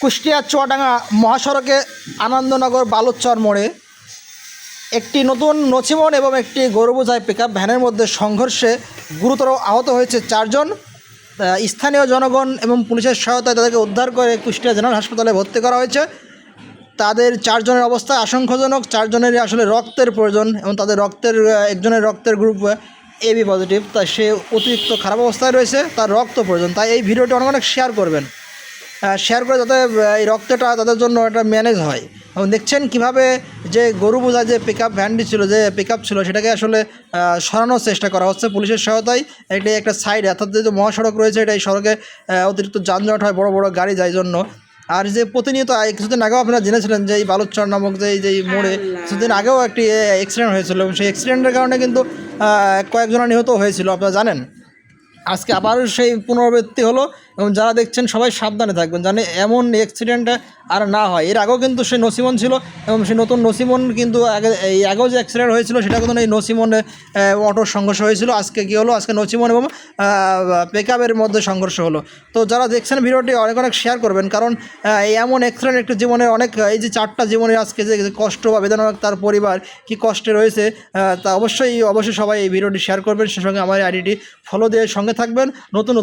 কুষ্টিয়া চুয়াডাঙ্গা মহাসড়কে আনন্দনগর বালুচর মোড়ে একটি নতুন নছিমন এবং একটি গরুবোঝাই পিক ভ্যানের মধ্যে সংঘর্ষে গুরুতর আহত হয়েছে চারজন। স্থানীয় জনগণ এবং পুলিশের সহায়তায় তাদেরকে উদ্ধার করে কুষ্টিয়া জেনারেল হাসপাতালে ভর্তি করা হয়েছে। তাদের চারজনের অবস্থা আশঙ্কাজনক, চারজনেরই আসলে রক্তের প্রয়োজন এবং তাদের রক্তের একজনের রক্তের গ্রুপ এবি পজিটিভ তাই সে অতিরিক্ত খারাপ অবস্থায় রয়েছে, তার রক্ত প্রয়োজন। তাই এই ভিডিওটি অনেক অনেক শেয়ার করবেন। শেয়ার করে যাতে এই রক্তটা তাদের জন্য একটা ম্যানেজ হয়। এবং দেখছেন কীভাবে যে গরু বোঝা যে পিক আপ ভ্যানটি ছিল যে পিক আপ ছিল সেটাকে আসলে সরানোর চেষ্টা করা হচ্ছে পুলিশের সহায়তায়। এটি একটা সাইড অর্থাৎ যে মহাসড়ক রয়েছে এটা এই সড়কে অতিরিক্ত যানজট হয় বড় বড় গাড়ি যায় জন্য। আর যে প্রতিনিয়ত কিছুদিন আগেও আপনারা জেনেছিলেন যে এই বালুচর নামক যে এই যে মোড়ে কিছুদিন আগেও একটি অ্যাক্সিডেন্ট হয়েছিল এবং সেই অ্যাক্সিডেন্টের কারণে কিন্তু আহ, কয়েকজনের নিহত হয়েছিল আপনারা জানেন। আজকে আবারও সেই পুনরাবৃত্তি হলো এবং যারা দেখছেন সবাই সাবধানে থাকবেন জানে এমন অ্যাক্সিডেন্ট আর না হয়। এর আগেও কিন্তু সেই নসিমন ছিল এবং সেই নতুন নসিমন কিন্তু আগে, এই আগেও যে অ্যাক্সিডেন্ট হয়েছিল সেটা কিন্তু এই নসিমন অটোর সংঘর্ষ হয়েছিল। আজকে কী হলো? আজকে নসিমন এবং পেকআপের মধ্যে সংঘর্ষ হলো। তো যারা দেখছেন ভিডিওটি অনেক অনেক শেয়ার করবেন কারণ এই এমন অ্যাক্সিডেন্ট একটি জীবনে অনেক, এই যে চারটা জীবনে আজকে যে কষ্ট বা বেদনাদায়ক তার পরিবার কি কষ্টে রয়েছে তা অবশ্যই অবশ্যই সবাই এই ভিডিওটি শেয়ার করবেন। সে সঙ্গে আমার আইডিটি ফলো দিয়ে সঙ্গে থাকবেন। নতুন